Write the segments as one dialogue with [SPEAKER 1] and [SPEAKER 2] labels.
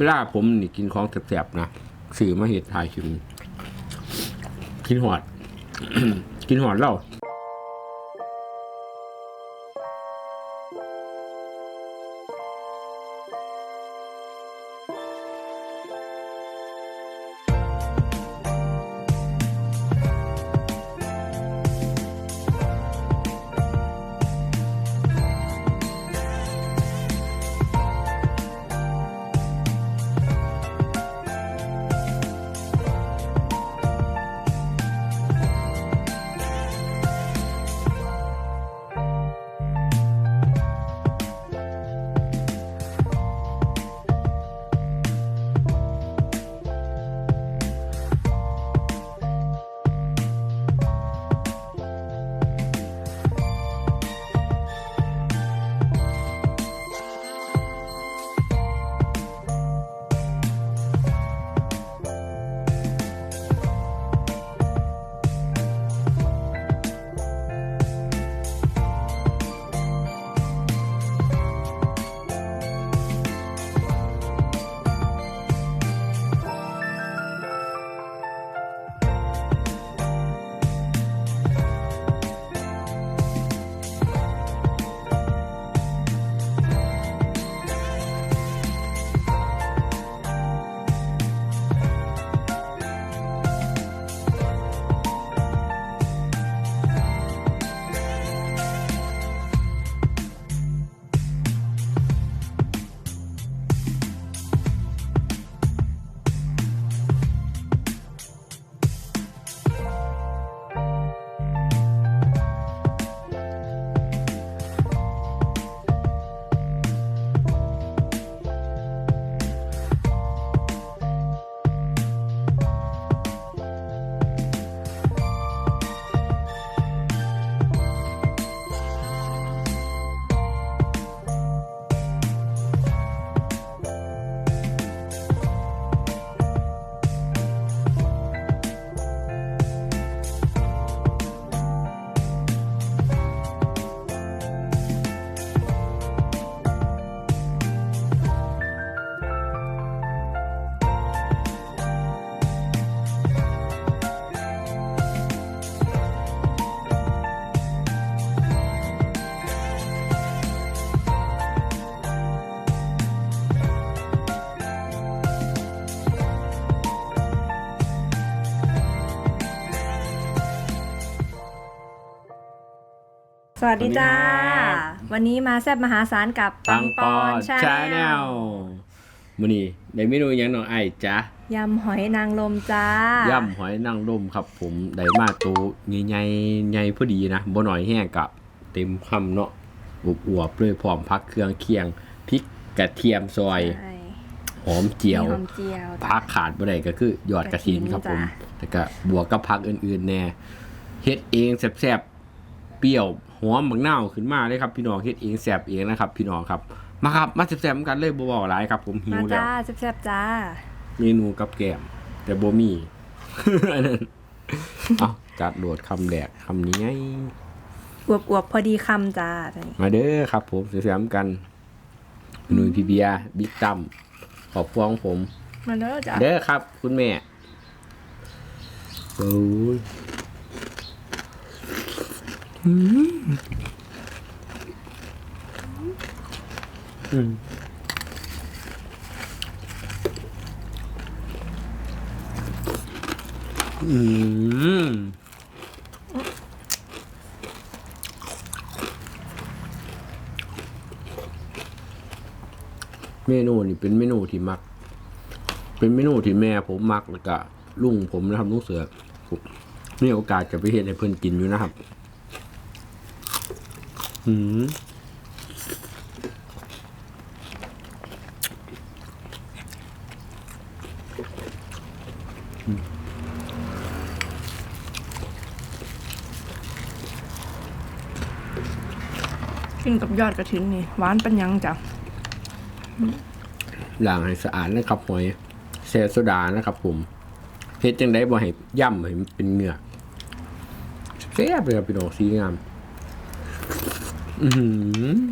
[SPEAKER 1] เวลาผมนี่กินของแสบๆนะสื่อมาเหตุทายคินกินหอด กินหอดเล้า
[SPEAKER 2] วัสดีจ้า
[SPEAKER 1] สวัสดีครับ
[SPEAKER 2] วันนี้มาแซบมหาศาลกับ
[SPEAKER 1] ปังปอน
[SPEAKER 2] ชา
[SPEAKER 1] ชา
[SPEAKER 2] แน
[SPEAKER 1] แน
[SPEAKER 2] ล
[SPEAKER 1] ลมื้อนี้ได้เมนูหยังน้องไอ้จ๊ะ
[SPEAKER 2] ยำหอยนางรมจ้า
[SPEAKER 1] ย่ำหอยนางรมครับผมได้มาตัวใหญ่ๆใหญ่พอดีนะบ่หน่อยแห้งกับเต็มคำเนาะอวบๆเลยพร้อมพักเครื่องเคียงพริกกระเทียมซอย
[SPEAKER 2] ใช่
[SPEAKER 1] หอมเจียว
[SPEAKER 2] มีหอมเจียวจ้ะ
[SPEAKER 1] พักขาดบ่ได้ก็คือยอดกระถินครับผม
[SPEAKER 2] จ้ะ
[SPEAKER 1] แล้วก็บวกกับผักอื่นๆแน่เฮ็ดเองแซ่บๆเปรี้ยว หอมบักนาวขึ้นมาเลยครับพี่น้องเฮ็ดเองแซ่บเองนะครับ พี่น้องครับ มาครับมาแซ่บๆกันเลยบ่เว้าหลายครับ ผมหิ
[SPEAKER 2] มาว
[SPEAKER 1] แล้ว
[SPEAKER 2] จ้าแซบๆจ้า
[SPEAKER 1] เมนูกับแกล้มแต่บ่มีอันนั้นเอาจัดโดดคำแดกคำนี้ไง
[SPEAKER 2] อวบๆพอดีคำจ้าตัวนี้
[SPEAKER 1] มาเด้อครับ ผมแซ่บๆกันหนุ่ยพี่เบียร์บิ๊กตั้มขอบคุณของผม
[SPEAKER 2] มาแล้วจ้า
[SPEAKER 1] เด้อครับ คุณแม่โอ้ย อืมอืมเมนูนี่เป็นเมนูที่มัก เป็นเมนูที่แม่ผมมักแล้วก็ลุงผมนะครับลุงเสือมีโอกาสจะไปเห็นให้เพื่อนกินอยู่นะครับ อืม
[SPEAKER 2] กินกับยอดกระถินนี่หวานปัญญังจ้ะ
[SPEAKER 1] ล้างให้สะอาดนะครับหอยแซ่โซดานะครับผมเฮ็ดจังได้บ่ให้ย่ำให้เป็นเนื้อแซ่บเลยครับพี่น้องสีงาม อืม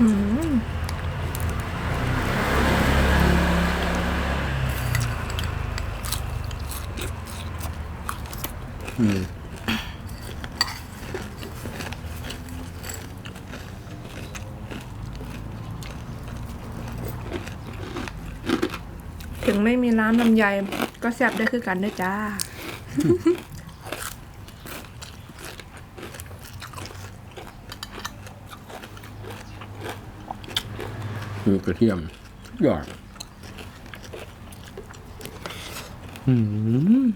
[SPEAKER 1] อื
[SPEAKER 2] ม
[SPEAKER 1] อืม
[SPEAKER 2] งไม่มีร้านลำไยก็แซ่บได้คือกันด้วยจ้า
[SPEAKER 1] มีกระเทียมยอด อืม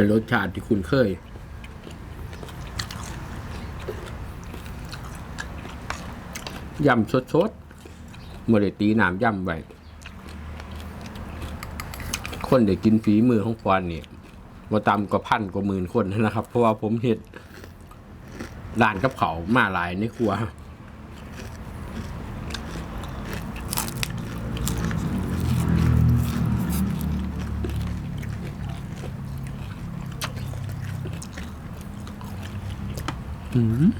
[SPEAKER 1] เป็นรสชาติที่คุณเคย ยำสดๆเมื่อได้ตีน้ำยำไว้คนได้กินฝีมือของฟอนนี่ว่าตำกว่าพันกว่าหมื่นคนนะครับ เพราะว่าผมเห็ดร้านกับเขามาหลายในครัว อืม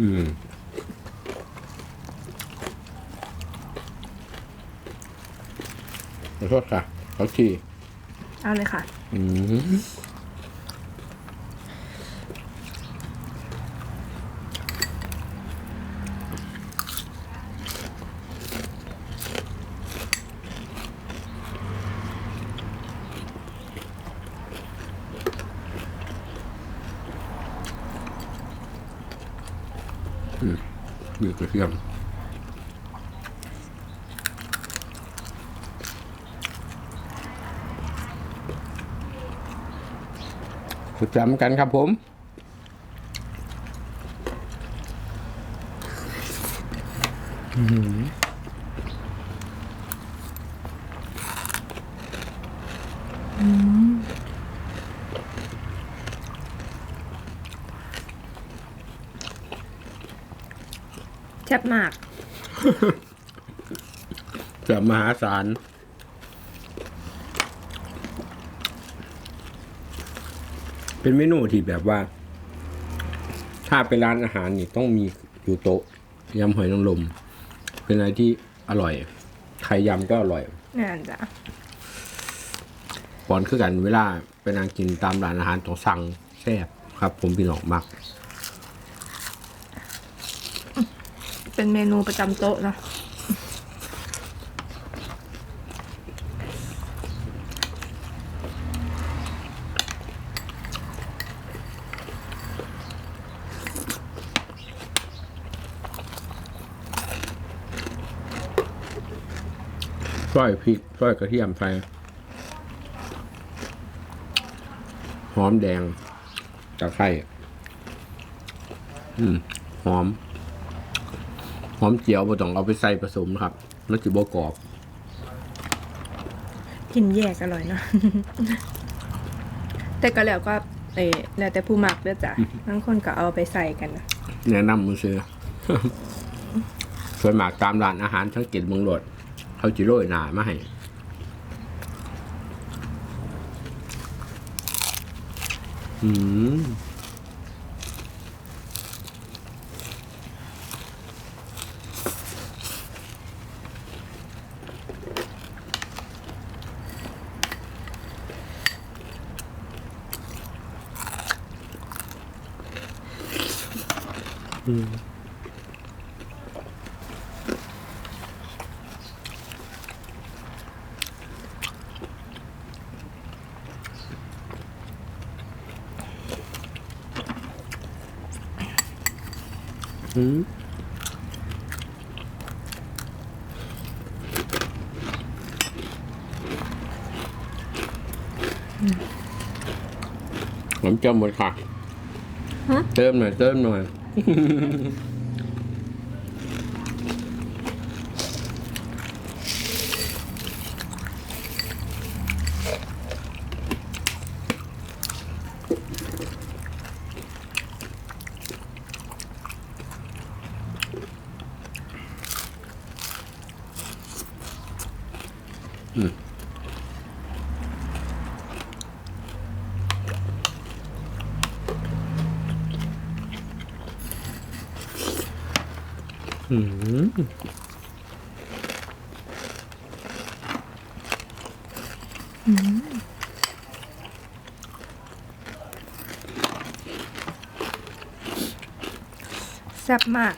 [SPEAKER 1] อืมขอโทษค่ะเขาที
[SPEAKER 2] เอาเลยค่ะ
[SPEAKER 1] อืมือืมมีกระเทียมประจำกันครับผม
[SPEAKER 2] แซ่บมาก
[SPEAKER 1] จะมหาศาลเป็นเมนูที่แบบว่า ถ้าเป็นร้านอาหารนี่ต้องมีอยู่โต๊ะยำหอยนางรมเป็นอะไรที่อร่อยใครยำก็อร่อย
[SPEAKER 2] แน่นจ้ะ
[SPEAKER 1] ก่อนคือกันเวลาไปนั่งกินตามร้านอาหารต้องสั่งแซ่บครับ ผมพี่น้องมัก
[SPEAKER 2] เป็นเมนูประจำโต๊ะนะ
[SPEAKER 1] ซอยพริกซอยกระเทียมใส่หอมแดงตะไคร้อืม หอม หอมเจียวบ่ต้องเอาไปใส่ผสมนะครับมันจะบ่กรอบ
[SPEAKER 2] กินแยกอร่อยเนอะแต่ก็แล้วก็เออแล้วแต่ผู้มักด้วยจ้ะบางคนก็เอาไปใส่กันนะ
[SPEAKER 1] แนะนำมือซื้อ ส่วนมากตามร้านอาหารทั้งกินเมืองโลด เขาจิโรยหนามาให้อืม ผมจำหมดค่ะ
[SPEAKER 2] ฮะ
[SPEAKER 1] เติมหน่อย เติมหน่อย อืมอืม
[SPEAKER 2] แซ่บมาก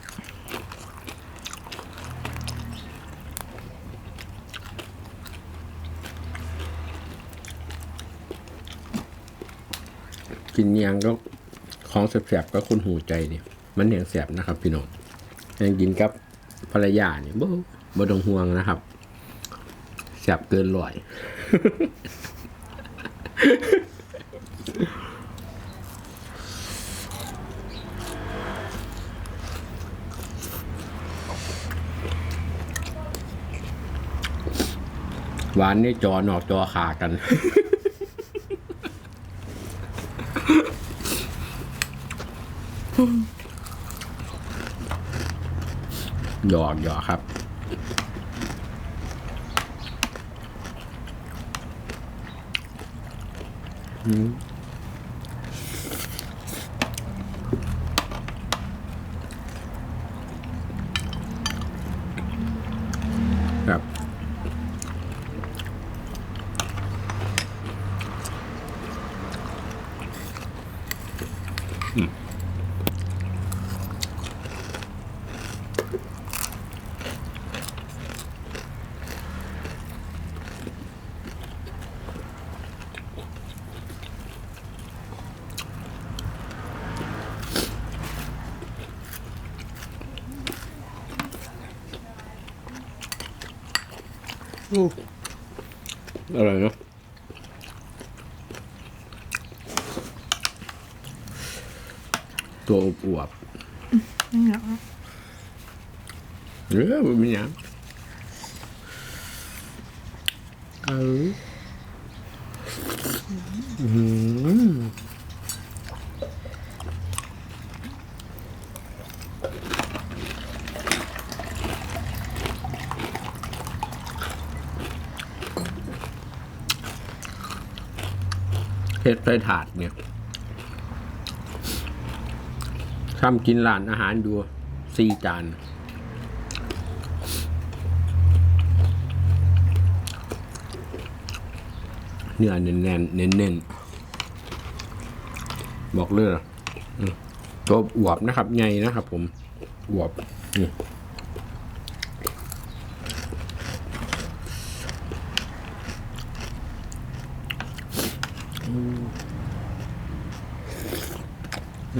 [SPEAKER 1] กินเนียงก็ของแสบๆก็คุณหูใจเนี่ยมันแหงแสบนะครับ พี่น้องยังกินกับภรรยาเนี่ยบ่บ่ต้องห่วงนะครับแสบเกินร้อยหวานนี่จอหนอกจอขากัน หยอกหยอกครับอืมครับ อร่อยเนาะตัวอวบ
[SPEAKER 2] นี่เหรอ
[SPEAKER 1] เออมันมีอย่างเอออืม เฮ็ดใส่ถาดเนี่ยทำกินร้านอาหารดูสี่จานเนื้อแน่นๆเน้นๆบอกเลยอะตัวอวบนะครับไงนะครับผมอวบ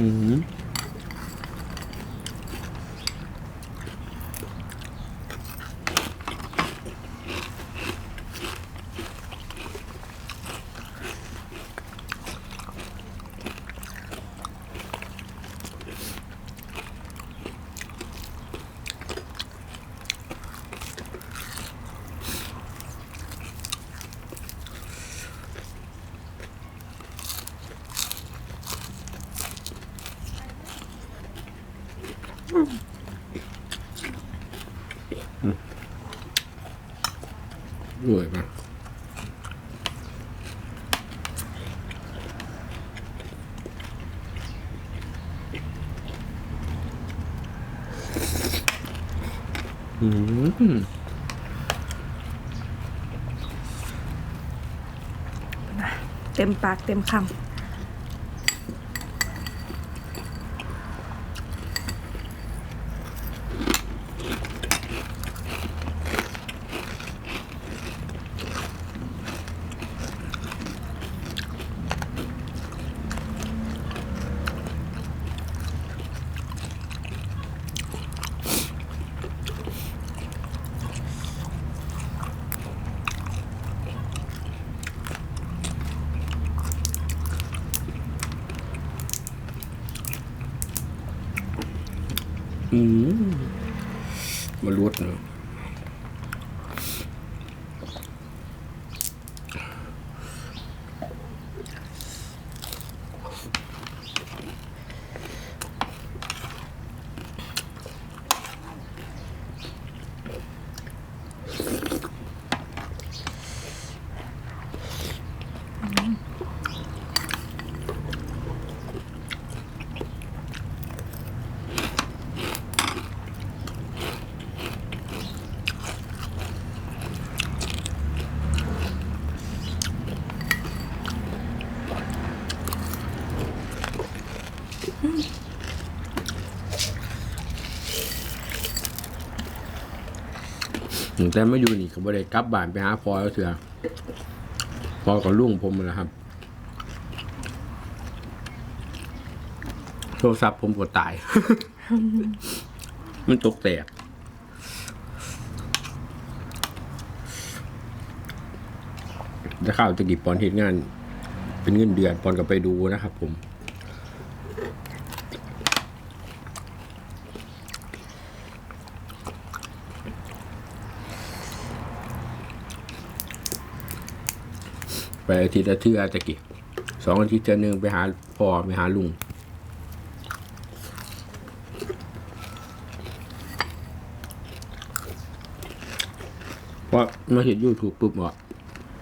[SPEAKER 1] นี่อื
[SPEAKER 2] เต็มปากเต็มคำ
[SPEAKER 1] มมา แต่ไมาอยู่นี่ก็บ่ได้กลับบ้านไปหาพ่อแล้วเถื่อพ่อกับลุงผมนั่นแหละครับ โทรศัพท์ผมก็ตาย มันตกแตกจะเข้าวตะกี้ปอนเหตุงาน เป็นเงินเดือนปอนก็ไปดูนะครับผม ไปอาทิตย์ละเทื่อตะกี้สองอาทิตย์เทื่อหนึงไปหาพ่อไปหาลุงเพราะมาเห็นยูทูบปุ๊บบอก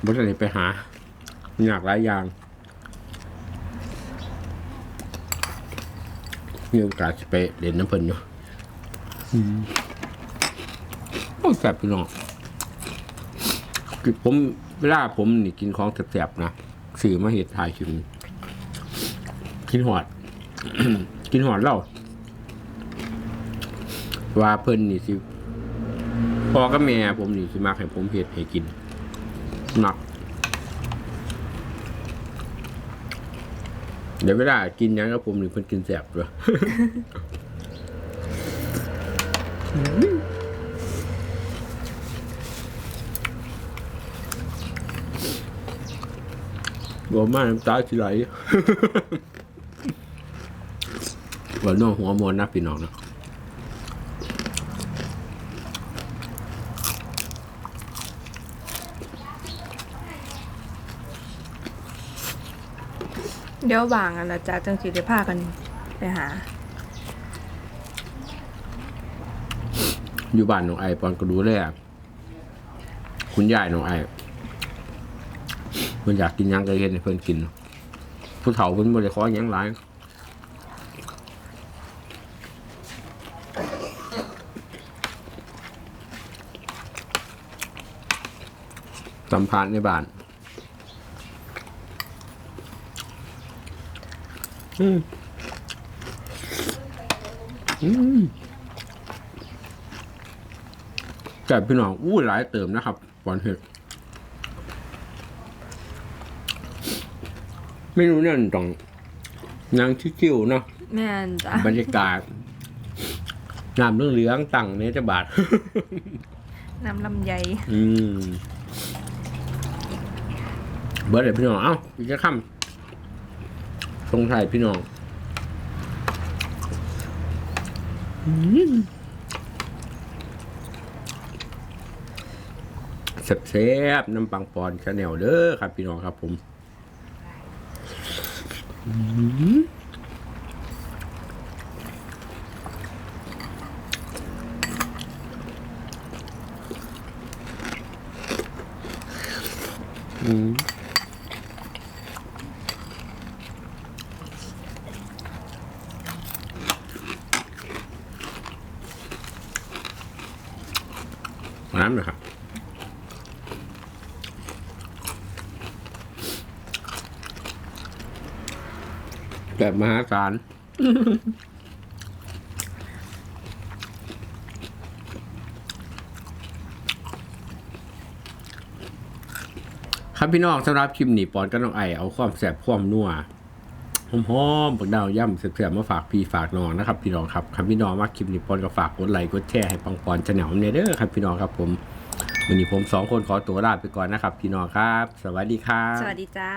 [SPEAKER 1] บ่ได้ไปหาอยากหลายอย่างมีโอกาสจะไปเล่นน้ำเพิ่นเนาะอืมโอ้ยแซ่บพี่น้อง คือผมเวลาผมนี่กินของแซ่บๆนะสื่อมาเห็ดถ่ายชิมกินหอด กินหอดเล่าว่าเพิ่นนี่สิพอกับแม่ผมนี่สิมักให้ผมเฮ็ดให้กินมักเดี๋ยวเวลากินยังกับผมนี่เพิ่นกินแซ่บด้วย บ่มาน้ำตาสิไหลว่าน้องหัวมวนนะพี่น้องนะ
[SPEAKER 2] เดี๋ยวบางอันละจ้าจังสิได้พากันไปหา
[SPEAKER 1] อยู่บ้านน้องไอปอนก็ดูแลคุณยายน้องไอเพิ่นอยากกินหยังก็เฮ็ดให้เพิ่นกิน ผู้เฒ่าเพิ่นบ่ได้ขอหยังหลายสัมภาษณ์ในบ้านอืมอืมแต่พี่น้องอู้หลายเติมนะครับบอลเห็ด เมนูนั่นต้องนางชิวๆเนาะ
[SPEAKER 2] แม่นจ้า
[SPEAKER 1] บรรยากาศน้ำเหลืองๆตั้งเนี่ยจะบาท
[SPEAKER 2] น้ำลำไย
[SPEAKER 1] อืมเบิร์ดเลยพี่น้องเอ้าอีกจะค่ำทรงไทายพี่น้องอืมแซ่บๆน้ำปังปอนชาแนลเด้อครับพี่น้องครับผม อืมอืมน้ำนะครับ แบบมหาศาลครับพี่น้องสำหรับคลิปนี้ปอนก็น้องไอเอาความแสบความนัวหอมๆปักดาวย่ำเสียบๆมาฝากพี่ฝากน้องนะครับพี่น้องครับครับพี่น้องมาคลิปนี้ปอนก็ฝากกดไลค์กดแชร์ให้ปังปอนชาแนลเนี่ยเด้อครับพี่น้องครับผมวันนี้ผมสองคนขอตัวลาไปก่อนนะครับ พี่น้องครับ สวัสดีครับ
[SPEAKER 2] สวัสดีจ้า